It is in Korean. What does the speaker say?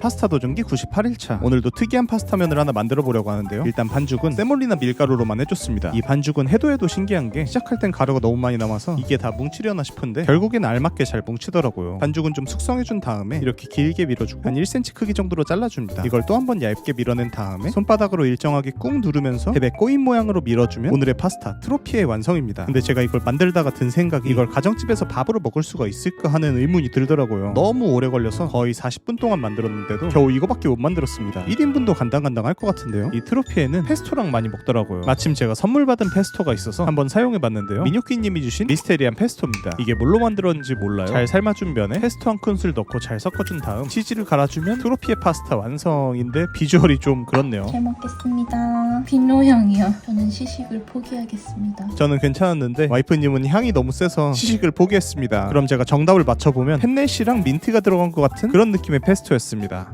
파스타 도전기 98일차. 오늘도 특이한 파스타면을 하나 만들어 보려고 하는데요. 일단 반죽은 세몰리나 밀가루로만 해줬습니다. 이 반죽은 해도 해도 신기한 게 시작할 땐 가루가 너무 많이 남아서 이게 다 뭉치려나 싶은데 결국엔 알맞게 잘 뭉치더라고요. 반죽은 좀 숙성해준 다음에 이렇게 길게 밀어주고 한 1cm 크기 정도로 잘라줍니다. 이걸 또 한 번 얇게 밀어낸 다음에 손바닥으로 일정하게 꾹 누르면서 배 꼬인 모양으로 밀어주면 오늘의 파스타 트로피의 완성입니다. 근데 제가 이걸 만들다가 든 생각이 이걸 가정집에서 밥으로 먹을 수가 있을까 하는 의문이 들더라고요. 너무 오래 걸려서 거의 40분 동안 만들었는데 도 겨우 이거밖에 못 만들었습니다 1인분도 간당간당할 것 같은데요 이 트로피에는 페스토랑 많이 먹더라고요 마침 제가 선물 받은 페스토가 있어서 한번 사용해봤는데요 민요끼님이 주신 미스테리안 페스토입니다 이게 뭘로 만들었는지 몰라요 잘 삶아준 면에 페스토 한 큰술 넣고 잘 섞어준 다음 치즈를 갈아주면 트로피의 파스타 완성인데 비주얼이 좀 그렇네요 잘 먹겠습니다. 비누 향이요. 저는 시식을 포기하겠습니다. 저는 괜찮았는데 와이프님은 향이 너무 세서 시식을 포기했습니다. 그럼 제가 정답을 맞춰보면 펜넷이랑 민트가 들어간 것 같은 그런 느낌의 페스토였습니다.